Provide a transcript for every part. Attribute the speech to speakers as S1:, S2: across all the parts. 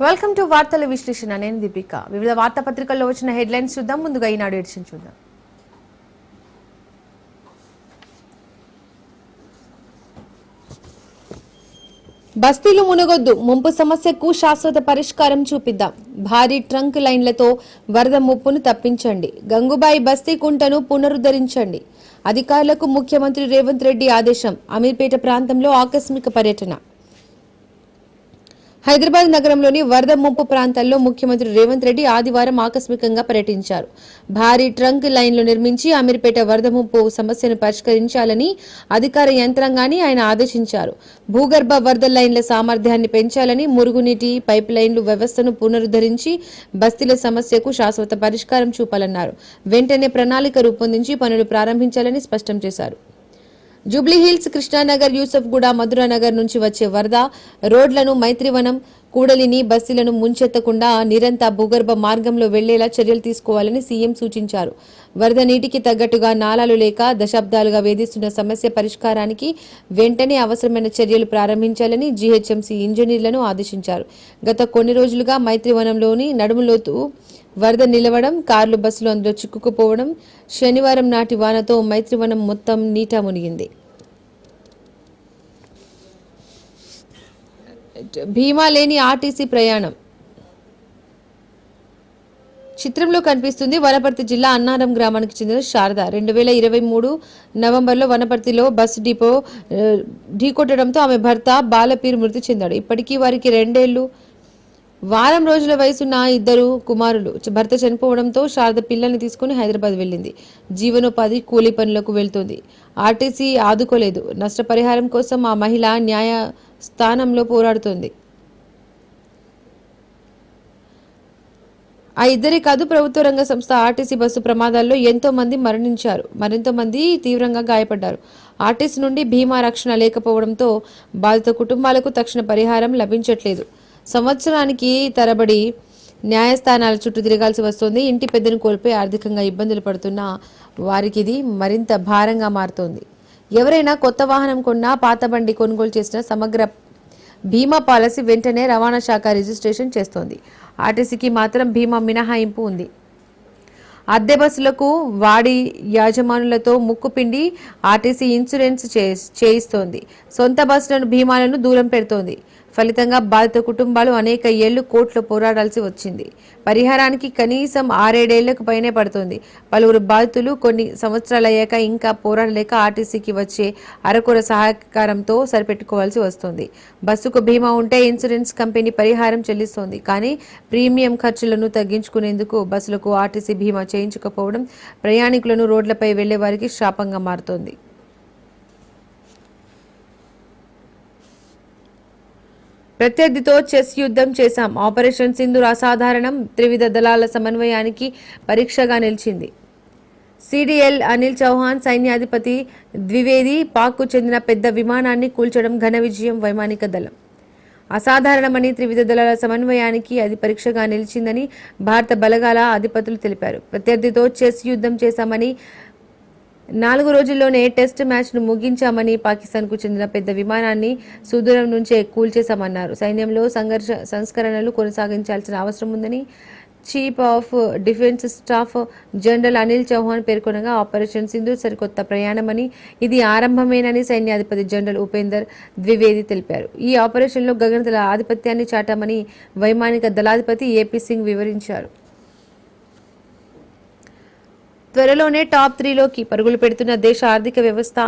S1: Welcome to వార్తల విశ్లేషణ నేను దీపిక. వివిధ వార్తాపత్రికల్లో వచ్చిన హెడ్లైన్స్ చూద్దాం. ముందుగా ఈనాడు ఎడిషన్ చూద్దాం. బస్తీలు మునగొద్దు. ముంపు సమస్యకు శాశ్వత పరిష్కారం చూపిద్దాం. భారీ ట్రంక్ లైన్లతో వరద ముప్పును తప్పించండి. గంగుబాయి బస్తీ కుంటను పునరుద్ధరించండి. అధికారులకు ముఖ్యమంత్రి రేవంత్ రెడ్డి ఆదేశం. అమీర్పేట ప్రాంతంలో ఆకస్మిక పర్యటన. హైదరాబాద్ నగరంలోని వరద ముంపు ప్రాంతాల్లో ముఖ్యమంత్రి రేవంత్ రెడ్డి ఆదివారం ఆకస్మికంగా పర్యటించారు. భారీ ట్రంక్ లైన్లు నిర్మించి అమీర్పేట వరద ముంపు సమస్యను పరిష్కరించాలని అధికార యంత్రాంగాన్ని ఆయన ఆదేశించారు. భూగర్భ వరద లైన్ల సామర్థ్యాన్ని పెంచాలని మురుగునీటి పైప్ లైన్లు వ్యవస్థను పునరుద్ధరించి బస్తీల సమస్యకు శాశ్వత పరిష్కారం చూపాలన్నారు. వెంటనే ప్రణాళిక రూపొందించి పనులు ప్రారంభించాలని స్పష్టం చేశారు. జూబ్లీహిల్స్ కృష్ణానగర్ యూసఫ్గూడ మధురానగర్ నుంచి వచ్చే వరద రోడ్లను మైత్రివనం కూడలిని బస్సులను ముంచెత్తకుండా నిరంతర భూగర్భ మార్గంలో వెళ్ళేలా చర్యలు తీసుకోవాలని సీఎం సూచించారు. వరద నీటికి తగ్గట్టుగా నాలాలు లేక దశాబ్దాలుగా వేధిస్తున్న సమస్య పరిష్కారానికి వెంటనే అవసరమైన చర్యలు ప్రారంభించాలని జీహెచ్ఎంసీ ఇంజనీర్లను ఆదేశించారు. గత కొన్ని రోజులుగా మైత్రివనంలోని నడుములోతు వరద నిలవడం కార్లు బస్సులు అందులో చిక్కుకుపోవడం శనివారం నాటి వానతో మైత్రివనం మొత్తం నీట మునిగింది. భీమా లేని ఆర్టీసీ ప్రయాణం. చిత్రంలో కనిపిస్తుంది వనపర్తి జిల్లా అన్నారం గ్రామానికి చెందిన శారద. రెండు వేల ఇరవై మూడు నవంబర్లో వనపర్తిలో బస్సు డిపో ఢీకొట్టడంతో ఆమె భర్త బాలపీర్ మృతి చెందాడు. ఇప్పటికీ వారికి రెండేళ్ళు వారం రోజుల వయసున్న ఇద్దరు కుమారులు భర్త చనిపోవడంతో శారద పిల్లల్ని తీసుకుని హైదరాబాద్ వెళ్ళింది. జీవనోపాధి కూలీ పనులకు వెళ్తుంది. ఆర్టీసీ ఆదుకోలేదు. నష్టపరిహారం కోసం ఆ మహిళ న్యాయ స్థానంలో పోరాడుతోంది. ఆ ఇద్దరే కాదు ప్రభుత్వ రంగ సంస్థ ఆర్టీసీ బస్సు ప్రమాదాల్లో ఎంతో మంది మరణించారు. మరింత మంది తీవ్రంగా గాయపడ్డారు. ఆర్టీసీ నుండి బీమా రక్షణ లేకపోవడంతో బాధిత కుటుంబాలకు తక్షణ పరిహారం లభించట్లేదు. సంవత్సరానికి తరబడి న్యాయస్థానాల చుట్టూ తిరగాల్సి వస్తుంది. ఇంటి పెద్దను కోల్పోయి ఆర్థికంగా ఇబ్బందులు పడుతున్న వారికి ఇది మరింత భారంగా మారుతోంది. ఎవరైనా కొత్త వాహనం కొన్నా పాత బండి కొనుగోలు చేసిన సమగ్ర బీమా పాలసీ వెంటనే రవాణా శాఖ రిజిస్ట్రేషన్ చేస్తోంది. ఆర్టీసీకి మాత్రం బీమా మినహాయింపు ఉంది. అద్దె బస్సులకు వాడి యాజమానులతో ముక్కుపిండి ఆర్టీసీ ఇన్సూరెన్స్ చే- చేయిస్తోంది. సొంత బస్సులను భీమాలను దూరం పెడుతోంది. ఫలితంగా బాధిత కుటుంబాలు అనేక ఏళ్ళు కోర్టులో పోరాడాల్సి వచ్చింది. పరిహారానికి కనీసం ఆరేడేళ్ళకు పైనే పడుతుంది. పలువురు బాధితులు కొన్ని సంవత్సరాలు అయ్యాక ఇంకా పోరాడలేక ఆర్టీసీకి వచ్చే అరకొర సహకారంతో సరిపెట్టుకోవాల్సి వస్తుంది. బస్సుకు బీమా ఉంటే ఇన్సూరెన్స్ కంపెనీ పరిహారం చెల్లిస్తోంది. కానీ ప్రీమియం ఖర్చులను తగ్గించుకునేందుకు బస్సులకు ఆర్టీసీ బీమా చేయించకపోవడం ప్రయాణికులను రోడ్లపై వెళ్ళే వారికి శాపంగా మారుతోంది. ప్రత్యర్థితో చెస్ యుద్ధం చేశాం. ఆపరేషన్ సింధూర్ అసాధారణం. త్రివిధ దళాల సమన్వయానికి పరీక్షగా నిలిచింది. సిడిఎల్ అనిల్ చౌహాన్ సైన్యాధిపతి ద్వివేది పాక్కు చెందిన పెద్ద విమానాన్ని కూల్చడం ఘన విజయం వైమానిక దళం. అసాధారణమని త్రివిధ దళాల సమన్వయానికి అది పరీక్షగా నిలిచిందని భారత బలగాల అధిపతులు తెలిపారు. ప్రత్యర్థితో చెస్ యుద్ధం చేశామని నాలుగు రోజుల్లోనే టెస్ట్ మ్యాచ్ను ముగించామని పాకిస్తాన్కు చెందిన పెద్ద విమానాన్ని సుదూరం నుంచే కూల్చేశామన్నారు. సైన్యంలో సంఘర్ష సంస్కరణలు కొనసాగించాల్సిన అవసరం ఉందని chief of defence staff general Anil Chauhan పేర్కొనగా operation Sindhu సరికొత్త ప్రయాణమని ఇది ఆరంభమేనని సైన్యాధిపతి జనరల్ ఉపేందర్ ద్వివేది తెలిపారు. ఈ ఆపరేషన్లో గగనతల ఆధిపత్యాన్ని చాటామని వైమానిక దళాధిపతి ఏపీ సింగ్ వివరించారు. త్వరలోనే టాప్ త్రీలోకి పరుగులు పెడుతున్న దేశ ఆర్థిక వ్యవస్థ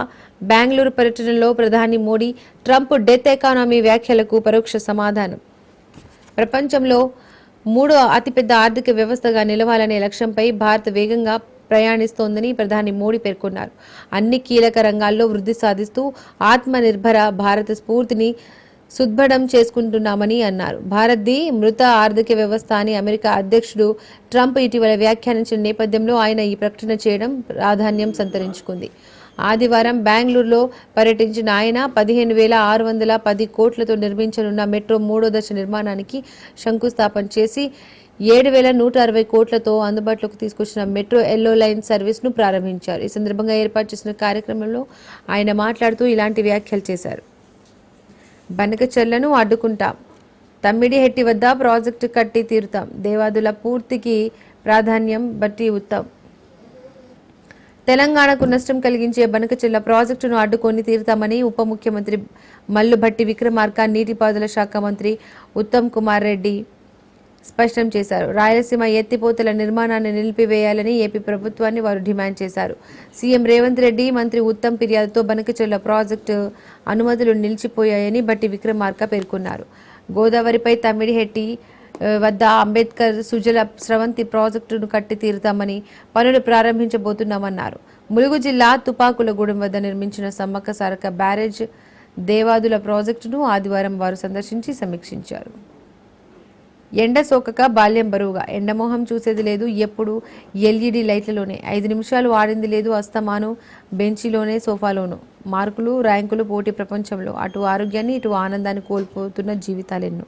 S1: బెంగళూరు పర్యటనలో ప్రధాని మోడీ ట్రంప్ డెత్ ఎకానమీ వ్యాఖ్యలకు పరోక్ష సమాధానం. ప్రపంచంలో మూడో అతిపెద్ద ఆర్థిక వ్యవస్థగా నిలవాలనే లక్ష్యంపై భారత్ వేగంగా ప్రయాణిస్తోందని ప్రధాని మోడీ పేర్కొన్నారు. అన్ని కీలక రంగాల్లో వృద్ధి సాధిస్తూ ఆత్మనిర్భర భారత స్ఫూర్తిని సుద్భడం చేసుకుంటున్నామని అన్నారు. భారత్ది మృత ఆర్థిక వ్యవస్థ అని అమెరికా అధ్యక్షుడు ట్రంప్ ఇటీవల వ్యాఖ్యానించిన నేపథ్యంలో ఆయన ఈ ప్రకటన చేయడం ప్రాధాన్యం సంతరించుకుంది. ఆదివారం బెంగళూరులో పర్యటించిన ఆయన పదిహేను వేల ఆరు వందల పది కోట్లతో నిర్మించనున్న మెట్రో మూడో దశ నిర్మాణానికి శంకుస్థాపన చేసి ఏడు వేల నూట అరవై కోట్లతో అందుబాటులోకి తీసుకొచ్చిన మెట్రో ఎల్లో లైన్ సర్వీస్ను ప్రారంభించారు. ఈ సందర్భంగా ఏర్పాటు చేసిన కార్యక్రమంలో ఆయన మాట్లాడుతూ ఇలాంటి వ్యాఖ్యలు చేశారు. బనకచర్లను అడ్డుకుంటాం. తమ్మిడిహెట్టి వద్ద ప్రాజెక్టు కట్టి తీరుతాం. దేవాదుల పూర్తికి ప్రాధాన్యం బట్టి ఉత్తం. తెలంగాణకు నష్టం కలిగించే బనకచెల్ల ప్రాజెక్టును అడ్డుకొని తీరుతామని ఉప ముఖ్యమంత్రి మల్లుభట్టి విక్రమార్క నీటిపారుదల శాఖ మంత్రి ఉత్తమ్ కుమార్ రెడ్డి స్పష్టం చేశారు. రాయలసీమ ఎత్తిపోతల నిర్మాణాన్ని నిలిపివేయాలని ఏపీ ప్రభుత్వాన్ని వారు డిమాండ్ చేశారు. సీఎం రేవంత్ రెడ్డి మంత్రి ఉత్తమ్ ఫిర్యాదుతో బనకచెల్ల ప్రాజెక్టు అనుమతులు నిలిచిపోయాయని భట్టి విక్రమార్క పేర్కొన్నారు. గోదావరిపై తమ్మిడిహెట్టి వద్ద అంబేద్కర్ సుజల స్రవంతి ప్రాజెక్టును కట్టి తీరుతామని పనులు ప్రారంభించబోతున్నామన్నారు. ములుగు జిల్లా తుపాకులగూడెం వద్ద నిర్మించిన సమ్మక్క సారక బ్యారేజ్ దేవాదుల ప్రాజెక్టును ఆదివారం వారు సందర్శించి సమీక్షించారు. ఎండ సోకక బాల్యం బరువుగా. ఎండమోహం చూసేది లేదు ఎప్పుడు ఎల్ఈడి లైట్లలోనే. ఐదు నిమిషాలు ఆడింది లేదు అస్తమాను బెంచిలోనే సోఫాలోను. మార్కులు ర్యాంకులు పోటీ ప్రపంచంలో. అటు ఆరోగ్యాన్ని ఇటు ఆనందాన్ని కోల్పోతున్న జీవితాలెన్నో.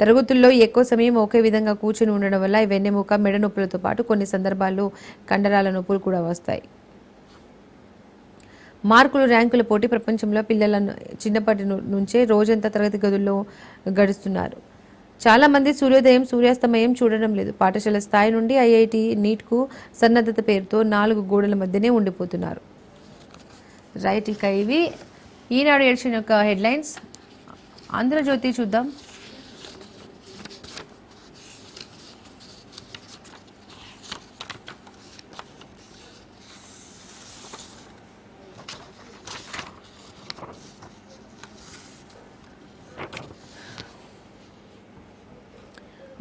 S1: తరగతుల్లో ఎక్కువ సమయం ఒకే విధంగా కూర్చుని ఉండడం వల్ల వెన్నెముక మెడ నొప్పులతో పాటు కొన్ని సందర్భాల్లో కండరాల నొప్పులు కూడా వస్తాయి. మార్కులు ర్యాంకుల పోటీ ప్రపంచంలో పిల్లలను చిన్నప్పటి నుంచే రోజంతా తరగతి గదుల్లో గడుస్తున్నారు. చాలామంది సూర్యోదయం సూర్యాస్తమయం చూడడం లేదు. పాఠశాల స్థాయి నుండి ఐఐటి నీట్కు సన్నద్ధత పేరుతో నాలుగు గోడల మధ్యనే ఉండిపోతున్నారు. రైట్ ఇక ఇవి. ఈనాడు ఏడ్చిన యొక్క హెడ్లైన్స్. ఆంధ్రజ్యోతి చూద్దాం.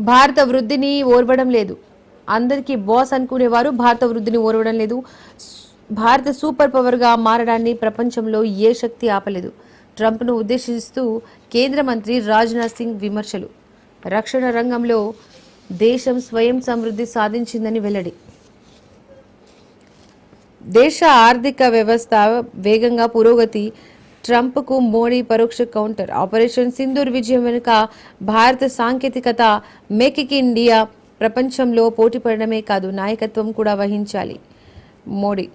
S1: భారత వృద్ధిని ఓర్వడం లేదు. అందరికీ బాస్ అనుకునేవారు భారత వృద్ధిని ఓర్వడం లేదు. భారత సూపర్ పవర్గా మారడాన్ని ప్రపంచంలో ఏ శక్తి ఆపలేదు. ట్రంప్ను ఉద్దేశిస్తూ కేంద్ర మంత్రి రాజ్నాథ్ సింగ్ విమర్శలు. రక్షణ రంగంలో దేశం స్వయం సమృద్ధి సాధించిందని వెల్లడి. దేశ ఆర్థిక వ్యవస్థ వేగంగా పురోగతి ట్రంప్కు మోడీ పరోక్ష కౌంటర్. ఆపరేషన్ సింధూర్ విజయం వెనుక భారత సాంకేతికత మేక్ ఇన్ ఇండియా ప్రపంచంలో పోటీపడడమే కాదు నాయకత్వం కూడా వహించాలి. మోడీ.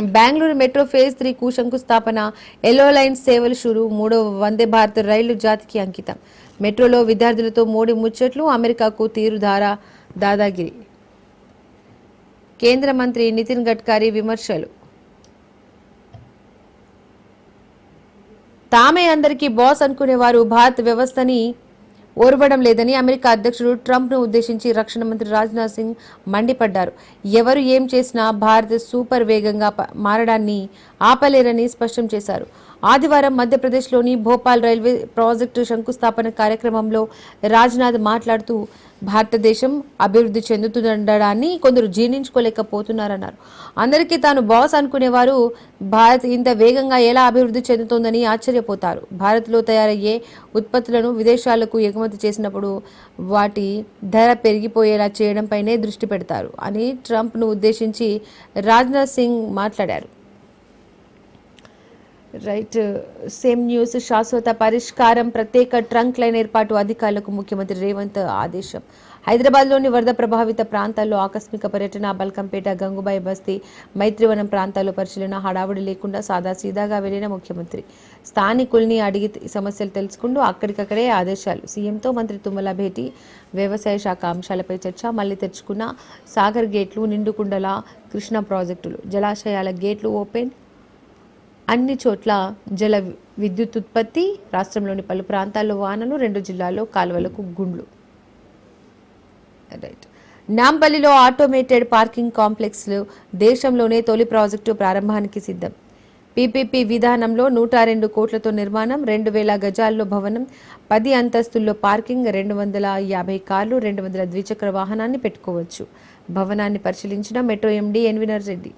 S1: బెంగళూరు మెట్రో ఫేజ్ త్రీకు శంకుస్థాపన ఎల్లో లైన్ సేవలు షురు మూడో వందే భారత్ రైలు జాతికి అంకితం. మెట్రోలో విద్యార్థులతో మోడీ ముచ్చట్లు అమెరికాకు తీరుధార దాదాగిరి. కేంద్ర మంత్రి నితిన్ గడ్కరీ విమర్శలు. తామే అందరికీ బాస్ అనుకునేవారు భారత్ వ్యవస్థని ఓర్వడం లేదని అమెరికా అధ్యక్షుడు ట్రంప్ను ఉద్దేశించి రక్షణ మంత్రి రాజ్నాథ్ సింగ్ మండిపడ్డారు. ఎవరు ఏం చేసినా భారత్ సూపర్ వేగంగా మారడాన్ని ఆపలేరని స్పష్టం చేశారు. ఆదివారం మధ్యప్రదేశ్లోని భోపాల్ రైల్వే ప్రాజెక్టు శంకుస్థాపన కార్యక్రమంలో రాజ్నాథ్ మాట్లాడుతూ భారతదేశం అభివృద్ధి చెందుతుండడాన్ని కొందరు జీర్ణించుకోలేకపోతున్నారన్నారు. అందరికీ తాను బాస్ అనుకునేవారు భారత్ ఇంత వేగంగా ఎలా అభివృద్ధి చెందుతోందని ఆశ్చర్యపోతారు. భారత్లో తయారయ్యే ఉత్పత్తులను విదేశాలకు ఎగుమతి చేసినప్పుడు వాటి ధర పెరిగిపోయేలా చేయడంపైనే దృష్టి పెడతారు అని ట్రంప్ను ఉద్దేశించి రాజ్నాథ్ సింగ్ మాట్లాడారు. రైట్ సేమ్ న్యూస్ శాశ్వత పరిష్కారం ప్రత్యేక ట్రంక్ లైన్ ఏర్పాటు అధికారులకు ముఖ్యమంత్రి రేవంత్ ఆదేశం. హైదరాబాద్లోని వరద ప్రభావిత ప్రాంతాల్లో ఆకస్మిక పర్యటన బల్కంపేట గంగుబాయి బస్తీ మైత్రివనం ప్రాంతాల్లో పరిశీలన హడావుడి లేకుండా సాదా సీదాగా వెళ్ళిన ముఖ్యమంత్రి. స్థానికుల్ని అడిగి సమస్యలు తెలుసుకుంటూ అక్కడికక్కడే ఆదేశాలు. సీఎంతో మంత్రి తుమ్మల భేటీ వ్యవసాయ శాఖ అంశాలపై చర్చ మళ్ళీ తెచ్చుకున్న సాగర్ గేట్లు నిండుకుండల కృష్ణా ప్రాజెక్టులు జలాశయాల గేట్లు ఓపెన్ అన్ని చోట్ల జల విద్యుత్ ఉత్పత్తి రాష్ట్రంలోని పలు ప్రాంతాల్లో వానలు రెండు జిల్లాల్లో కాలువలకు గుండ్లు. రైట్ నాంపల్లిలో ఆటోమేటెడ్ పార్కింగ్ కాంప్లెక్స్లు దేశంలోనే తొలి ప్రాజెక్టు ప్రారంభానికి సిద్ధం. పీపీపీ విధానంలో నూట రెండు కోట్లతో నిర్మాణం రెండు వేల గజాల్లో భవనం పది అంతస్తుల్లో పార్కింగ్ రెండు వందల యాభై కార్లు రెండు వందల ద్విచక్ర వాహనాన్ని పెట్టుకోవచ్చు. భవనాన్ని పరిశీలించిన మెట్రో ఎండీ ఎన్వినర్ రెడ్డి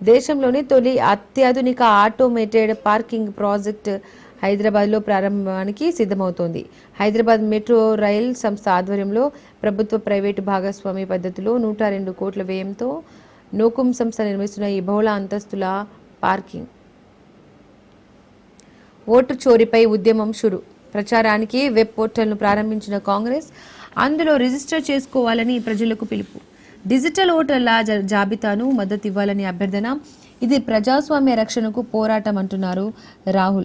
S1: దేశంలోని తొలి అత్యాధునిక ఆటోమేటెడ్ పార్కింగ్ ప్రాజెక్ట్ హైదరాబాద్లో ప్రారంభానికి సిద్ధమవుతోంది. హైదరాబాద్ మెట్రో రైల్ సంస్థ ఆధ్వర్యంలో ప్రభుత్వ ప్రైవేటు భాగస్వామి పద్ధతిలో నూట రెండు కోట్ల వ్యయంతో నోకుం సంస్థ నిర్మిస్తున్న ఈ బహుళ అంతస్తుల పార్కింగ్. ఓటు చోరీపై ఉద్యమం షురు. ప్రచారానికి వెబ్ పోర్టల్ను ప్రారంభించిన కాంగ్రెస్ అందులో రిజిస్టర్ చేసుకోవాలని ప్రజలకు పిలుపు. డిజిటల్ ఓటర్ల జాబితాను మద్దతు ఇవ్వాలని అభ్యర్థన. ఇది ప్రజాస్వామ్య రక్షణకు పోరాటం అంటున్నారు రాహుల్.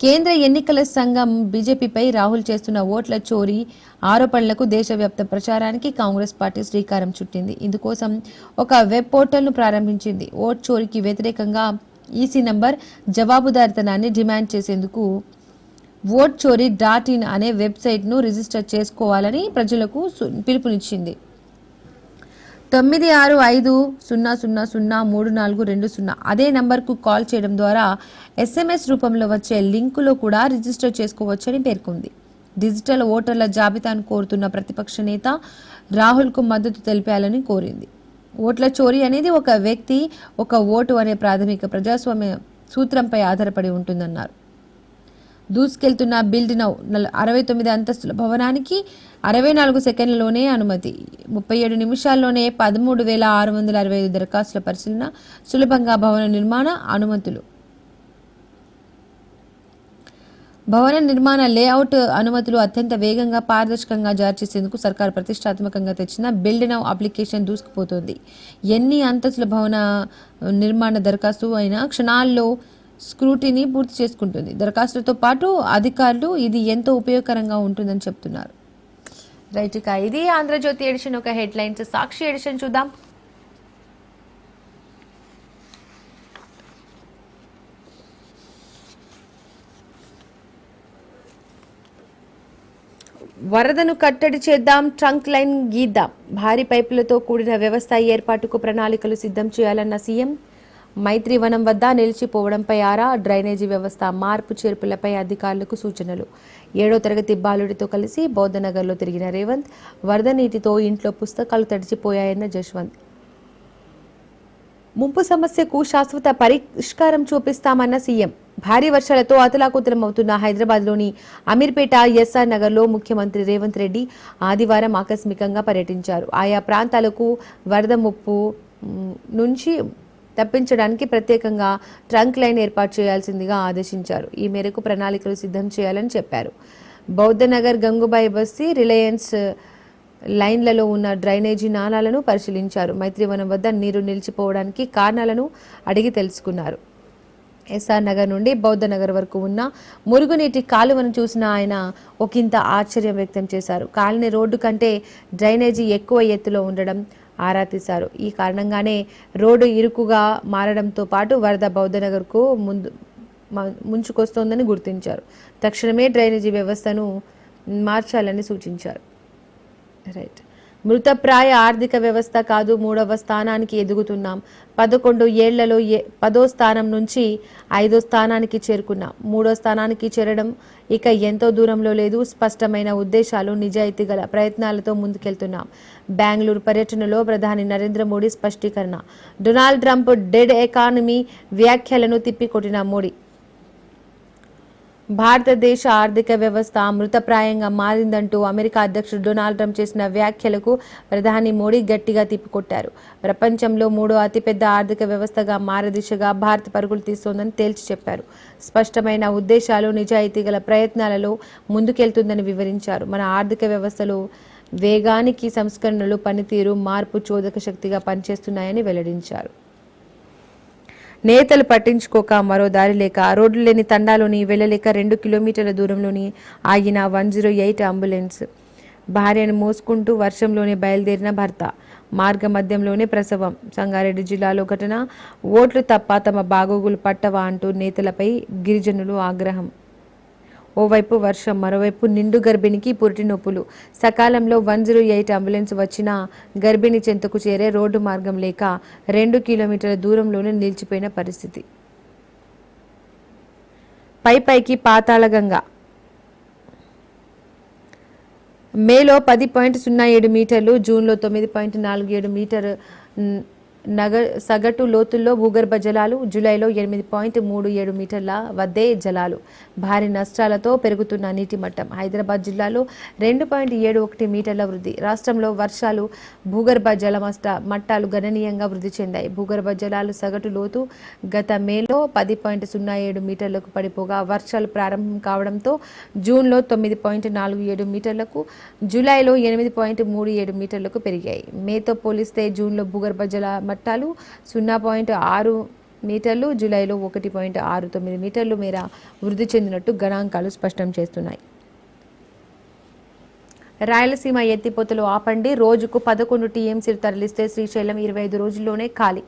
S1: కేంద్ర ఎన్నికల సంఘం బీజేపీపై రాహుల్ చేస్తున్న ఓట్ల చోరీ ఆరోపణలకు దేశవ్యాప్త ప్రచారానికి కాంగ్రెస్ పార్టీ శ్రీకారం చుట్టింది. ఇందుకోసం ఒక వెబ్ పోర్టల్ను ప్రారంభించింది. ఓట్ చోరీకి వ్యతిరేకంగా ఈసీ నంబర్ జవాబుదారితనాన్ని డిమాండ్ చేసేందుకు ఓట్ చోరీ డాట్ ఇన్ అనే వెబ్సైట్ను రిజిస్టర్ చేసుకోవాలని ప్రజలకు సు- పిలుపునిచ్చింది. తొమ్మిది ఆరు ఐదు సున్నా సున్నా సున్నా మూడు నాలుగు రెండు సున్నా అదే నంబర్కు కాల్ చేయడం ద్వారా ఎస్ఎంఎస్ రూపంలో వచ్చే లింకులో కూడా రిజిస్టర్ చేసుకోవచ్చని పేర్కొంది. డిజిటల్ ఓటర్ల జాబితాను కోరుతున్న ప్రతిపక్ష నేత రాహుల్కు మద్దతు తెలిపాలని కోరింది. ఓట్ల చోరీ అనేది ఒక వ్యక్తి ఒక ఓటు అనే ప్రాథమిక ప్రజాస్వామ్య సూత్రంపై ఆధారపడి ఉంటుందన్నారు. దూసుకెళ్తున్న బిల్డ్ నౌ అరవై తొమ్మిది అంతస్తుల భవనానికి అరవై నాలుగు సెకండ్లలోనే అనుమతి. ముప్పై ఏడు నిమిషాల్లోనే పదమూడు వేల ఆరు వందల అరవై ఐదు దరఖాస్తుల పరిశీలన సులభంగా భవన నిర్మాణ అనుమతులు. భవన నిర్మాణ లేఅవుట్ అనుమతులు అత్యంత వేగంగా పారదర్శకంగా జారీ చేసేందుకు సర్కార్ ప్రతిష్టాత్మకంగా తెచ్చిన బిల్డ్ నౌ అప్లికేషన్ దూసుకుపోతుంది. ఎన్ని అంతస్తుల భవన నిర్మాణ దరఖాస్తు అయినా క్షణాల్లో స్క్రూటిని పూర్తి చేసుకుంటుంది. దరఖాస్తులతో పాటు అధికారులు ఇది ఎంతో ఉపయోగకరంగా ఉంటుందని చెప్తున్నారు. రైట్ ఇక ఇది ఆంధ్రజ్యోతి ఎడిషన్ ఒక హెడ్లైన్స్ సాక్షి ఎడిషన్ చూద్దాం. వరదను కట్టడి చేద్దాం ట్రంక్ లైన్ గీద్దాం. భారీ పైపులతో కూడిన వ్యవస్థ ఏర్పాటుకు ప్రణాళికలు సిద్ధం చేయాలన్న సీఎం మైత్రివనం వద్ద నిలిచిపోవడంపై ఆరా డ్రైనేజీ వ్యవస్థ మార్పు చేర్పులపై అధికారులకు సూచనలు. ఏడో తరగతి బాలుడితో కలిసి బౌద్ధనగర్లో తిరిగిన రేవంత్ వరద నీటితో ఇంట్లో పుస్తకాలు తడిచిపోయాయన్న జశ్వంత్. ముంపు సమస్యకు శాశ్వత పరిష్కారం చూపిస్తామన్న సీఎం. భారీ వర్షాలతో అతలాకుతలమవుతున్న హైదరాబాద్లోని అమీర్పేట ఎస్ఆర్ నగర్లో ముఖ్యమంత్రి రేవంత్ రెడ్డి ఆదివారం ఆకస్మికంగా పర్యటించారు. ఆయా ప్రాంతాలకు వరద ముప్పు నుంచి తప్పించడానికి ప్రత్యేకంగా ట్రంక్ లైన్ ఏర్పాటు చేయాల్సిందిగా ఆదేశించారు. ఈ మేరకు ప్రణాళికలు సిద్ధం చేయాలని చెప్పారు. బౌద్ధనగర్ గంగుబాయి బస్తీ రిలయన్స్ లైన్లలో ఉన్న డ్రైనేజీ నాణాలను పరిశీలించారు. మైత్రివనం వద్ద నీరు నిలిచిపోవడానికి కారణాలను అడిగి తెలుసుకున్నారు. ఎస్ఆర్ నగర్ నుండి బౌద్ధ నగర్ వరకు ఉన్న మురుగునీటి కాలువను చూసిన ఆయన ఒకంత ఆశ్చర్యం వ్యక్తం చేశారు. కాలనీ రోడ్డు కంటే డ్రైనేజీ ఎక్కువ ఎత్తులో ఉండడం ఆరా తీశారు ఈ కారణంగానే రోడ్డు ఇరుకుగా మారడంతో పాటు వరద బౌద్ధ నగర్కు ముందు ముంచుకొస్తోందని గుర్తించారు. తక్షణమే డ్రైనేజీ వ్యవస్థను మార్చాలని సూచించారు. రైట్. మృతప్రాయ ఆర్థిక వ్యవస్థ కాదు మూడవ స్థానానికి ఎదుగుతున్నాం. పదకొండు ఏళ్ళలో ఏ పదో స్థానం నుంచి ఐదో స్థానానికి చేరుకున్నాం. మూడో స్థానానికి చేరడం ఇక ఎంతో దూరంలో లేదు. స్పష్టమైన ఉద్దేశాలు నిజాయితీ గల ప్రయత్నాలతో ముందుకెళ్తున్నాం. బెంగళూరు పర్యటనలో ప్రధాని నరేంద్ర మోడీ స్పష్టీకరణ. డొనాల్డ్ ట్రంప్ డెడ్ ఎకానమీ వ్యాఖ్యలను తిప్పికొట్టిన మోడీ. భారతదేశ ఆర్థిక వ్యవస్థ మృతప్రాయంగా మారిందంటూ అమెరికా అధ్యక్షుడు డొనాల్డ్ ట్రంప్ చేసిన వ్యాఖ్యలకు ప్రధాని మోడీ గట్టిగా తిప్పికొట్టారు. ప్రపంచంలో మూడో అతిపెద్ద ఆర్థిక వ్యవస్థగా మారే దిశగా భారత్ పరుగులు తీస్తోందని తేల్చి చెప్పారు. స్పష్టమైన ఉద్దేశాలు నిజాయితీ గల ప్రయత్నాలలో ముందుకెళ్తుందని వివరించారు. మన ఆర్థిక వ్యవస్థలో వేగానికి సంస్కరణలు పనితీరు మార్పు చోదక శక్తిగా పనిచేస్తున్నాయని వెల్లడించారు. నేతలు పట్టించుకోక మరో దారి లేక రోడ్లు లేని తండాలోని వెళ్ళలేక రెండు కిలోమీటర్ల దూరంలోని ఆగిన వన్ జీరో ఎయిట్ అంబులెన్స్. భార్యను మోసుకుంటూ వర్షంలోనే బయలుదేరిన భర్త. మార్గ మధ్యంలోనే ప్రసవం. సంగారెడ్డి జిల్లాలో ఘటన. ఓట్లు తప్ప తమ బాగోగులు పట్టవా అంటూ నేతలపై గిరిజనులు ఆగ్రహం. ఓవైపు వర్షం మరోవైపు నిండు గర్భిణికి పురిటి నొప్పులు. సకాలంలో వన్ జీరో ఎయిట్ అంబులెన్స్ వచ్చినా గర్భిణి చెంతకు చేరే రోడ్డు మార్గం లేక రెండు కిలోమీటర్ల దూరంలోనే నిలిచిపోయిన పరిస్థితి. పై పైకి పాతాళగంగ మేలో పది పాయింట్ సున్నా ఏడు మీటర్లు జూన్లో తొమ్మిది పాయింట్ నాలుగు ఏడు మీటర్ నగ సగటు లోతుల్లో భూగర్భ జలాలు జూలైలో ఎనిమిది పాయింట్ మూడు ఏడు మీటర్ల వద్దే జలాలు. భారీ నష్టాలతో పెరుగుతున్న నీటి మట్టం హైదరాబాద్ జిల్లాలో రెండు పాయింట్ ఏడు ఒకటి మీటర్ల వృద్ధి. రాష్ట్రంలో వర్షాలు భూగర్భ జల మష్ట మట్టాలు గణనీయంగా వృద్ధి చెందాయి. భూగర్భ జలాలు సగటు లోతు గత మేలో పది పాయింట్ సున్నా ఏడు మీటర్లకు పడిపోగా వర్షాలు ప్రారంభం కావడంతో జూన్లో తొమ్మిది పాయింట్ నాలుగు ఏడు మీటర్లకు జూలైలో ఎనిమిది పాయింట్ మూడు ఏడు మీటర్లకు పెరిగాయి. మేతో పోలిస్తే జూన్లో భూగర్భ జల పట్టాలు సున్నా పాయింట్ ఆరు మీటర్లు జూలైలో ఒకటి పాయింట్ ఆరు తొమ్మిది మీటర్లు మేర వృద్ధి చెందినట్టు గణాంకాలు స్పష్టం చేస్తున్నాయి. రాయలసీమ ఎత్తిపోతలు ఆపండి రోజుకు పదకొండు టీఎంసీలు తరలిస్తే శ్రీశైలం ఇరవై ఐదు రోజుల్లోనే ఖాళీ.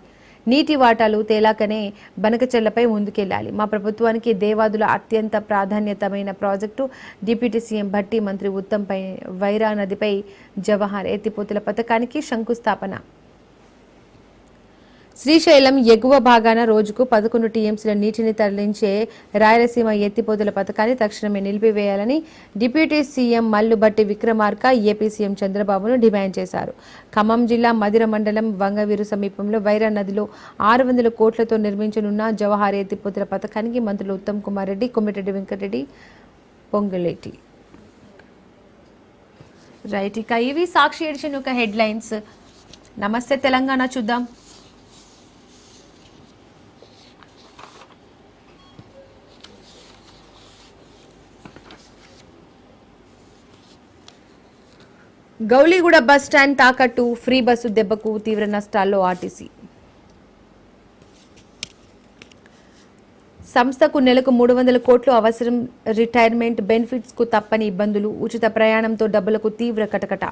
S1: నీటి వాటాలు తేలాకనే బనకచెర్లపై ముందుకెళ్ళాలి మా ప్రభుత్వానికి దేవాదుల అత్యంత ప్రాధాన్యతమైన ప్రాజెక్టు డిప్యూటీ సీఎం భట్టి మంత్రి ఉత్తమ్ పై వైరా నదిపై జవహర్ ఎత్తిపోతుల పథకానికి శంకుస్థాపన. శ్రీశైలం ఎగువ భాగాన రోజుకు పదకొండు టీఎంసీల నీటిని తరలించే రాయలసీమ ఎత్తిపోతల పథకాన్ని తక్షణమే నిలిపివేయాలని deputy CM Mallu Bhatti Vikramarka AP CM చంద్రబాబును డిమాండ్ చేశారు. ఖమ్మం జిల్లా మదిర మండలం వంగవీరు సమీపంలో వైరా నదిలో ఆరు వందల కోట్లతో నిర్మించనున్న జవహార్ ఎత్తిపోతల పథకానికి మంత్రులు ఉత్తమ్ కుమార్ రెడ్డి కొమ్మిరెడ్డి వెంకటరెడ్డి పొంగులేటి. రైట్ ఇక ఇవి సాక్షి ఎడిషన్ యొక్క హెడ్లైన్స్. నమస్తే తెలంగాణ చూద్దాం. గౌలీగూడ బస్ స్టాండ్ తాకట్టు ఫ్రీ బస్సు దెబ్బకు తీవ్ర నష్టాల్లో ఆర్టీసీ. సంస్థకు నెలకు మూడు వందల కోట్లు అవసరం రిటైర్మెంట్ బెనిఫిట్స్కు తప్పని ఇబ్బందులు ఉచిత ప్రయాణంతో డబ్బులకు తీవ్ర కటకట.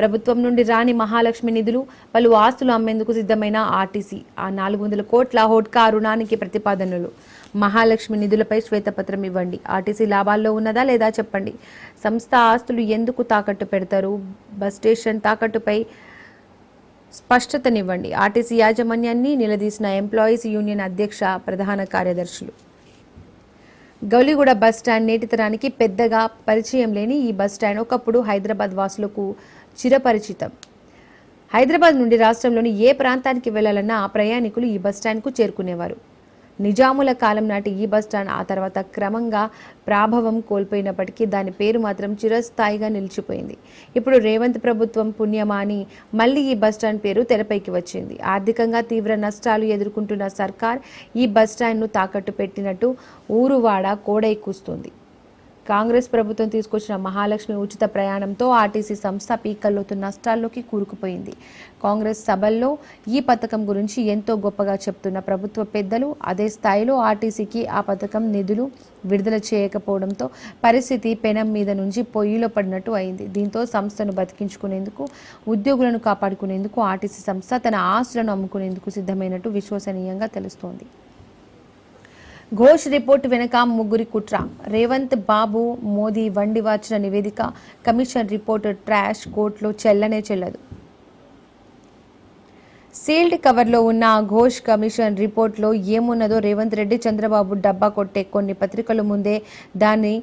S1: ప్రభుత్వం నుండి రాని మహాలక్ష్మి నిధులు పలు ఆస్తులు అమ్మేందుకు సిద్ధమైన ఆర్టీసీ. ఆ నాలుగు వందల కోట్ల హోడ్కా రుణానికి ప్రతిపాదనలు. మహాలక్ష్మి నిధులపై శ్వేతపత్రం ఇవ్వండి. ఆర్టీసీ లాభాల్లో ఉన్నదా లేదా చెప్పండి. సంస్థ ఆస్తులు ఎందుకు తాకట్టు పెడతారు? బస్ స్టేషన్ తాకట్టుపై స్పష్టతనివ్వండి. ఆర్టీసీ యాజమాన్యాన్ని నిలదీసిన ఎంప్లాయీస్ యూనియన్ అధ్యక్ష ప్రధాన కార్యదర్శులు. గౌలిగూడ బస్ స్టాండ్ నేటి తరానికి పెద్దగా పరిచయం లేని ఈ బస్ స్టాండ్ ఒకప్పుడు హైదరాబాద్ వాసులకు చిరపరిచితం. హైదరాబాద్ నుండి రాష్ట్రంలోని ఏ ప్రాంతానికి వెళ్ళాలన్నా ఆ ప్రయాణికులు ఈ బస్ స్టాండ్కు చేరుకునేవారు. నిజాముల కాలం నాటి ఈ బస్ స్టాండ్ ఆ తర్వాత క్రమంగా ప్రాభవం కోల్పోయినప్పటికీ దాని పేరు మాత్రం చిరస్థాయిగా నిలిచిపోయింది. ఇప్పుడు రేవంత్ ప్రభుత్వం పుణ్యమాని మళ్ళీ ఈ బస్ స్టాండ్ పేరు తెరపైకి వచ్చింది. ఆర్థికంగా తీవ్ర నష్టాలు ఎదుర్కొంటున్న సర్కార్ ఈ బస్ స్టాండ్ను తాకట్టు పెట్టినట్టు ఊరువాడ కోడై కూస్తుంది. కాంగ్రెస్ ప్రభుత్వం తీసుకొచ్చిన మహాలక్ష్మి ఉచిత ప్రయాణంతో ఆర్టీసీ సంస్థ పీకల్లోతు నష్టాల్లోకి కూరుకుపోయింది. కాంగ్రెస్ సభల్లో ఈ పథకం గురించి ఎంతో గొప్పగా చెప్తున్న ప్రభుత్వ పెద్దలు అదే స్థాయిలో ఆర్టీసీకి ఆ పథకం నిధులు విడుదల చేయకపోవడంతో పరిస్థితి పెనం మీద నుంచి పొయ్యిలో పడినట్టు అయింది. దీంతో సంస్థను బతికించుకునేందుకు ఉద్యోగులను కాపాడుకునేందుకు ఆర్టీసీ సంస్థ తన ఆస్తులను అమ్ముకునేందుకు సిద్ధమైనట్టు విశ్వసనీయంగా తెలుస్తోంది. ఘోష్ రిపోర్ట్ వెనుక ముగ్గురి కుట్ర. రేవంత్ బాబు మోదీ వండి వాచిన నివేదిక. కమిషన్ రిపోర్ట్ ట్రాష్ కోర్టులో చెల్లనే చెల్లదు. సీల్డ్ కవర్లో ఉన్న ఘోష్ కమిషన్ రిపోర్ట్లో ఏమున్నదో రేవంత్ రెడ్డి చంద్రబాబు డబ్బా కొట్టే కొన్ని పత్రికల ముందే దాన్ని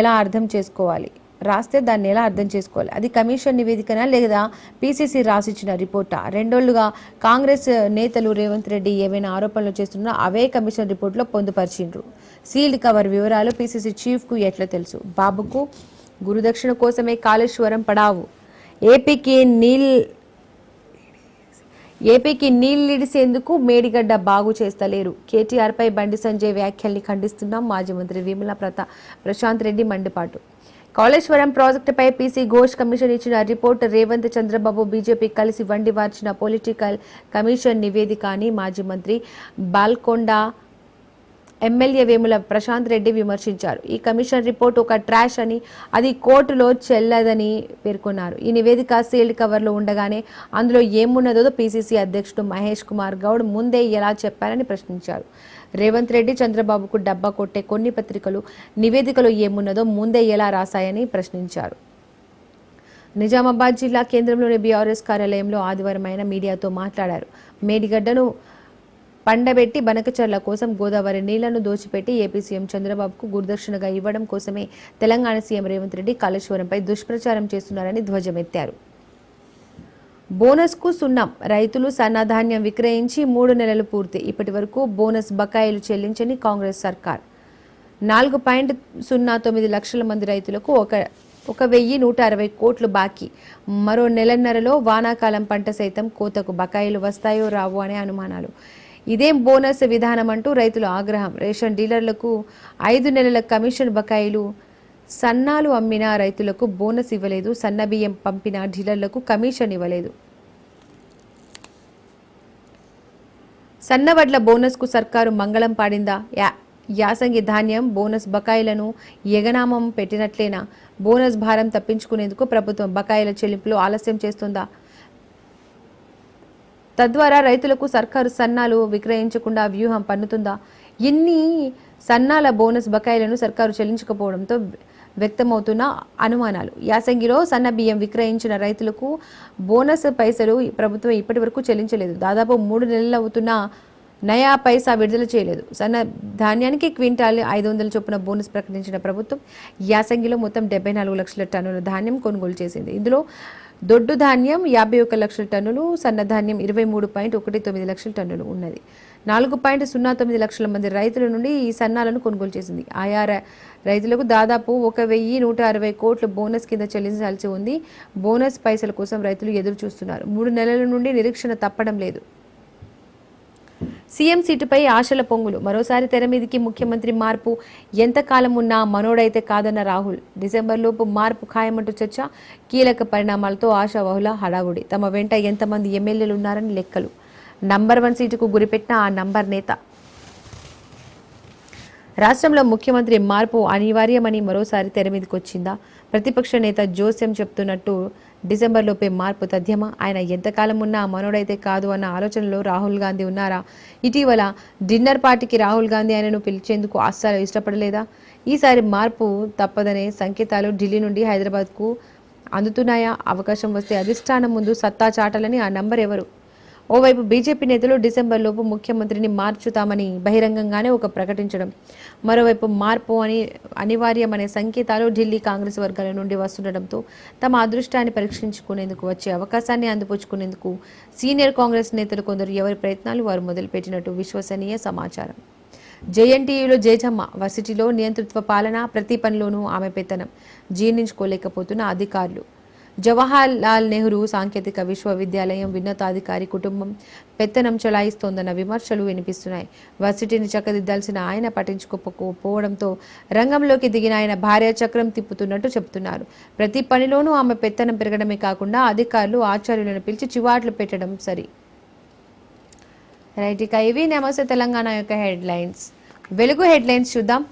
S1: ఎలా అర్థం చేసుకోవాలి? రాస్తే దాన్ని ఎలా అర్థం చేసుకోవాలి? అది కమిషన్ నివేదికనా లేదా పీసీసీ రాసిచ్చిన రిపోర్టా? రెండోళ్ళుగా కాంగ్రెస్ నేతలు రేవంత్ రెడ్డి ఏవైనా ఆరోపణలు చేస్తున్నా అవే కమిషన్ రిపోర్ట్లో పొందుపరిచిండ్రు. సీల్డ్ కవర్ వివరాలు పీసీసీ చీఫ్కు ఎట్లా తెలుసు? బాబుకు గురుదక్షిణ కోసమే కాళేశ్వరం పడావు. ఏపీకి నీల్ ఏపీకి నీళ్ళిడిసేందుకు మేడిగడ్డ బాగు చేస్తలేరు. కేటీఆర్పై బండి సంజయ్ వ్యాఖ్యల్ని ఖండిస్తున్నాం మాజీ మంత్రి వేముల ప్రతా ప్రశాంత్ రెడ్డి మండిపాటు. కాళేశ్వరం ప్రాజెక్టుపై పీసీ ఘోష్ కమిషన్ ఇచ్చిన రిపోర్ట్ రేవంత్ చంద్రబాబు బీజేపీ కలిసి వండి వార్చిన పొలిటికల్ కమిషన్ నివేదిక అని మాజీ మంత్రి బాల్కొండ ఎమ్మెల్యే వేముల ప్రశాంత్ రెడ్డి విమర్శించారు. ఈ కమిషన్ రిపోర్ట్ ఒక ట్రాష్ అని అది కోర్టులో చెల్లదని పేర్కొన్నారు. ఈ నివేదిక సీల్డ్ కవర్లో ఉండగానే అందులో ఏమున్నదో పీసీసీ అధ్యక్షుడు మహేష్ కుమార్ గౌడ్ ముందే ఎలా చెప్పారని ప్రశ్నించారు. రేవంత్ రెడ్డి చంద్రబాబుకు డబ్బా కొట్టే కొన్ని పత్రికలు నివేదికలో ఏమున్నదో ముందే ఎలా రాశాయని ప్రశ్నించారు. నిజామాబాద్ జిల్లా కేంద్రంలోని బీఆర్ఎస్ కార్యాలయంలో ఆదివారం ఆయన మీడియాతో మాట్లాడారు. మేడిగడ్డను పండబెట్టి బనకచర్ల కోసం గోదావరి నీళ్ళను దోచిపెట్టి ఏపీ సీఎం చంద్రబాబుకు గురుదక్షిణగా ఇవ్వడం కోసమే తెలంగాణ సీఎం రేవంత్ రెడ్డి కాళేశ్వరంపై దుష్ప్రచారం చేస్తున్నారని ధ్వజమెత్తారు. బోనస్కు సున్నం. రైతులు సన్నధాన్యం విక్రయించి మూడు నెలలు పూర్తి. ఇప్పటి వరకు బోనస్ బకాయిలు చెల్లించని కాంగ్రెస్ సర్కార్. నాలుగు పాయింట్ సున్నా తొమ్మిది లక్షల మంది రైతులకు ఒక ఒక వెయ్యి నూట అరవై కోట్లు బాకీ. మరో నెలన్నరలో వానాకాలం పంట సైతం కోతకు బకాయిలు వస్తాయో రావో అనే అనుమానాలు. ఇదేం బోనస్ విధానం అంటూ రైతుల ఆగ్రహం. రేషన్ డీలర్లకు ఐదు నెలల కమిషన్ బకాయిలు సన్నాలు అమ్మిన రైతులకు బోనస్ ఇవ్వలేదు సన్న బియ్యం పంపిన డీలర్లకు కమిషన్ ఇవ్వలేదు. సన్నవడ్ల బోనస్కు సర్కారు మంగళం పాడిందా? యా యాసంగి ధాన్యం బోనస్ బకాయిలను ఎగనామం పెట్టినట్లేనా? బోనస్ భారం తప్పించుకునేందుకు ప్రభుత్వం బకాయిల చెల్లింపులు ఆలస్యం చేస్తుందా? తద్వారా రైతులకు సర్కారు సన్నాలు విక్రయించకుండా వ్యూహం పన్నుతుందా? ఎన్ని సన్నాల బోనస్ బకాయిలను సర్కారు చెల్లించకపోవడంతో వ్యక్తమవుతున్న అనుమానాలు. యాసంగిలో సన్న బియ్యం విక్రయించిన రైతులకు బోనస్ పైసలు ప్రభుత్వం ఇప్పటి వరకు చెల్లించలేదు. దాదాపు మూడు నెలలు అవుతున్న నయా పైసా విడుదల చేయలేదు. సన్న ధాన్యానికి క్వింటాల్ ఐదు వందల చొప్పున బోనస్ ప్రకటించిన ప్రభుత్వం యాసంగిలో మొత్తం డెబ్బై నాలుగు లక్షల టన్నుల ధాన్యం కొనుగోలు చేసింది. ఇందులో దొడ్డు ధాన్యం యాభై ఒక్క లక్షల టన్నులు సన్న ధాన్యం ఇరవై మూడు పాయింట్ ఒకటి తొమ్మిది లక్షల టన్నులు ఉన్నది. నాలుగు పాయింట్ సున్నా తొమ్మిది లక్షల మంది రైతుల నుండి ఈ సన్నాలను కొనుగోలు చేసింది. ఆయా రైతులకు దాదాపు ఒక వెయ్యి నూట అరవై కోట్ల బోనస్ కింద చెల్లించాల్సి ఉంది. బోనస్ పైసల కోసం రైతులు ఎదురు చూస్తున్నారు. మూడు నెలల నుండి నిరీక్షణ తప్పడం లేదు. సీఎం సీటుపై ఆశల పొంగులు. మరోసారి తెర మీదికి ముఖ్యమంత్రి మార్పు ఎంతకాలం ఉన్నా మనోడైతే కాదన్న రాహుల్. డిసెంబర్లోపు మార్పు ఖాయమంటూ చర్చ కీలక పరిణామాలతో ఆశావహుల హడావుడి. తమ వెంట ఎంతమంది ఎమ్మెల్యేలు ఉన్నారని లెక్కలు. నంబర్ వన్ సీటుకు గురిపెట్టిన ఆ నంబర్ నేత రాష్ట్రంలో ముఖ్యమంత్రి మార్పు అనివార్యమని మరోసారి తెర మీదకి వచ్చిందా ప్రతిపక్ష నేత జోస్యం చెప్తున్నట్టు డిసెంబర్లోపే మార్పు తథ్యమా? ఆయన ఎంతకాలం ఉన్నా మనోడైతే కాదు అన్న ఆలోచనలో రాహుల్ గాంధీ ఉన్నారా? ఇటీవల డిన్నర్ పార్టీకి రాహుల్ గాంధీ ఆయనను పిలిచేందుకు అస్సలు ఇష్టపడలేదా? ఈసారి మార్పు తప్పదనే సంకేతాలు ఢిల్లీ నుండి హైదరాబాద్కు అందుతున్నాయా? అవకాశం వస్తే అధిష్టానం ముందు సత్తా చాటాలని ఆ నంబర్ ఎవరు ఓవైపు బీజేపీ నేతలు డిసెంబర్లోపు ముఖ్యమంత్రిని మార్చుతామని బహిరంగంగానే ఒక ప్రకటించడం. మరోవైపు మార్పు అని అనివార్యమనే సంకేతాలు ఢిల్లీ కాంగ్రెస్ వర్గాల నుండి వస్తుండటంతో తమ అదృష్టాన్ని పరీక్షించుకునేందుకు వచ్చే అవకాశాన్ని అందిపుచ్చుకునేందుకు సీనియర్ కాంగ్రెస్ నేతలు కొందరు ఎవరి ప్రయత్నాలు వారు మొదలుపెట్టినట్టు విశ్వసనీయ సమాచారం. జేఎన్టీయూలో జేజమ్మ వర్సిటీలో నియంతృత్వ పాలన ప్రతి పనిలోనూ ఆమె పెత్తనం. జీర్ణించుకోలేకపోతున్న అధికారులు. జవహర్ లాల్ నెహ్రూ సాంకేతిక విశ్వవిద్యాలయం విన్నతాధికారి కుటుంబం పెత్తనం చెలాయిస్తోందన్న విమర్శలు వినిపిస్తున్నాయి. వర్సిటీని చక్కదిద్దాల్సిన ఆయన పట్టించుకోకపోవడంతో రంగంలోకి దిగిన ఆయన భార్య చక్రం తిప్పుతున్నట్టు చెబుతున్నారు. ప్రతి పనిలోనూ ఆమె పెత్తనం పెరగడమే కాకుండా అధికారులు ఆచార్యులను పిలిచి చివాట్లు పెట్టడం సరి. రైట్ ఇక ఇవి నమస్తే తెలంగాణ యొక్క హెడ్లైన్స్. వెలుగు హెడ్లైన్స్ చూద్దాం.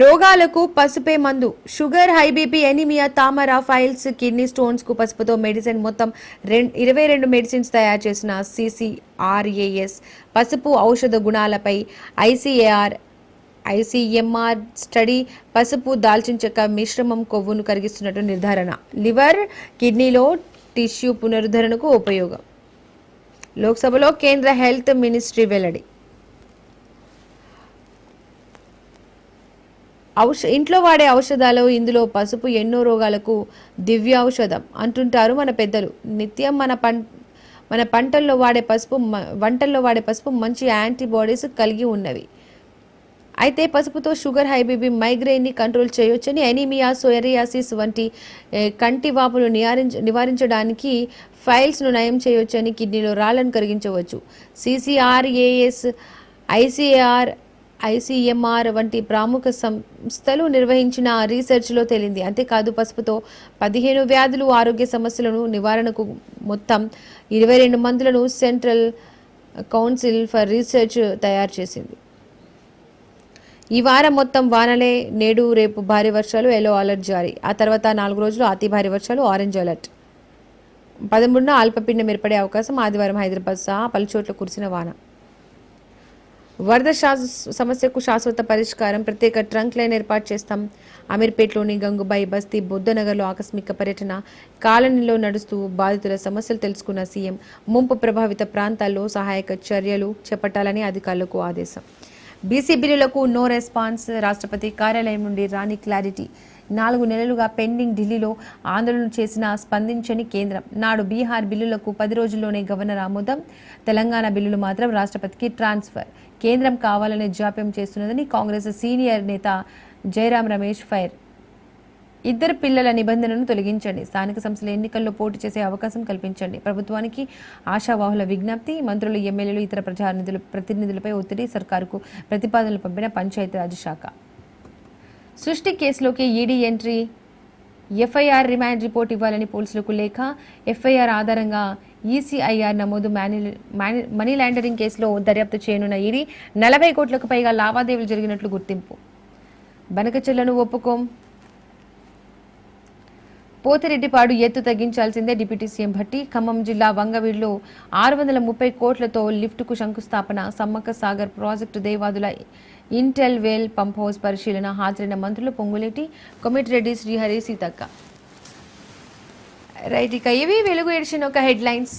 S1: రోగాలకు పసుపే మందు షుగర్ హై బీపీ ఎనిమియా తామర ఫైల్స్ కిడ్నీ స్టోన్స్కు పసుపుతో మెడిసిన్ మొత్తం రెండు ఇరవై రెండు మెడిసిన్స్ తయారు చేసిన సిసిఆర్ఏఎస్ పసుపు ఔషధ గుణాలపై ఐసీఏఆర్ ఐసీఎంఆర్ స్టడీ పసుపు దాల్చిన చెక్క మిశ్రమం కొవ్వును కరిగిస్తున్నట్టు నిర్ధారణ. లివర్ కిడ్నీలో టిష్యూ పునరుద్ధరణకు ఉపయోగం. లోక్సభలో కేంద్ర హెల్త్ మినిస్ట్రీ వెల్లడి. ఔష ఇంట్లో వాడే ఔషధాలు ఇందులో పసుపు ఎన్నో రోగాలకు దివ్య ఔషధం అంటుంటారు మన పెద్దలు. నిత్యం మన పం మన పంటల్లో వాడే పసుపు వంటల్లో వాడే పసుపు మంచి యాంటీబాడీస్ కలిగి ఉన్నవి. అయితే పసుపుతో షుగర్ హైబీబీ మైగ్రెయిన్ని కంట్రోల్ చేయొచ్చని ఎనీమియా సోయరియాసిస్ వంటి కంటి వాపును నివారించ నివారించడానికి ఫైల్స్ను నయం చేయొచ్చని కిడ్నీలో రాళ్ళను కరిగించవచ్చు. సిసిఆర్ఏఎస్ ఐసీఆర్ ఐసీఎంఆర్ వంటి ప్రముఖ సంస్థలు నిర్వహించిన రీసెర్చ్లో తేలింది. అంతేకాదు పసుపుతో పదిహేను వ్యాధులు ఆరోగ్య సమస్యలను నివారణకు మొత్తం ఇరవై రెండు మందులను సెంట్రల్ కౌన్సిల్ ఫర్ రీసెర్చ్ తయారు చేసింది. ఈ వారం మొత్తం వానలే నేడు రేపు భారీ వర్షాలు ఎల్లో అలర్ట్ జారీ. ఆ తర్వాత నాలుగు రోజులు అతి భారీ వర్షాలు ఆరెంజ్ అలర్ట్. పదమూడున అల్పపీడనం ఏర్పడే అవకాశం ఆదివారం హైదరాబాద్ సహా పలు చోట్ల కురిసిన వాన. వరద సమస్యకు శాశ్వత పరిష్కారం ప్రత్యేక ట్రంక్ లైన్ ఏర్పాటు చేస్తాం. అమీర్పేట్లోని గంగుబాయి బస్తీ బుద్ధనగర్లో ఆకస్మిక పర్యటన కాలనీలో నడుస్తూ బాధితుల సమస్యలు తెలుసుకున్న సీఎం ముంపు ప్రభావిత ప్రాంతాల్లో సహాయక చర్యలు చేపట్టాలని అధికారులకు ఆదేశం. బీసీ బిల్లులకు నో రెస్పాన్స్ రాష్ట్రపతి కార్యాలయం నుండి రాని క్లారిటీ నాలుగు నెలలుగా పెండింగ్ ఢిల్లీలో ఆందోళన చేసిన స్పందించని కేంద్రం. నాడు బీహార్ బిల్లులకు పది రోజుల్లోనే గవర్నర్ ఆమోదం. తెలంగాణ బిల్లులు మాత్రం రాష్ట్రపతికి ట్రాన్స్ఫర్. కేంద్రం కావాలనే జాప్యం చేస్తున్నదని కాంగ్రెస్ సీనియర్ నేత జయరాం రమేష్ ఫైర్. ఇద్దరు పిల్లల నిబంధనను తొలగించండి. స్థానిక సంస్థల ఎన్నికల్లో పోటీ చేసే అవకాశం కల్పించండి. ప్రభుత్వానికి ఆశావాహుల విజ్ఞప్తి. మంత్రులు ఎమ్మెల్యేలు ఇతర ప్రజానిధులు ప్రతినిధులపై ఒత్తిడి సర్కారుకు ప్రతిపాదనలు పంపిన పంచాయతీరాజ్ శాఖ. సృష్టి కేసులోకి ED entry FIR remand report ఇవ్వాలని పోలీసులకు లేఖ ఎఫ్ఐఆర్ ఆధారంగా ఈసీఐఆర్ నమోదు మాని మనీ లాండరింగ్ కేసులో దర్యాప్తు చేయనున్న ఈడీ నలభై కోట్లకు పైగా లావాదేవీలు జరిగినట్లు గుర్తింపు. బనకచెల్లను ఒప్పుకోం. పోతిరెడ్డిపాడు ఎత్తు తగ్గించాల్సిందే డిప్యూటీ సీఎం భట్టి. ఖమ్మం జిల్లా వంగవీడులో ఆరు వందల ముప్పై కోట్లతో లిఫ్టుకు శంకుస్థాపన Sammakka Sagar project Devadula intake well pump house పరిశీలన హాజరైన మంత్రులు పొంగులేటి కొమిటిరెడ్డి శ్రీహరి సీతక్క. రైట్ ఇక ఇవి వెలుగు ఎడిషన్ ఒక హెడ్లైన్స్.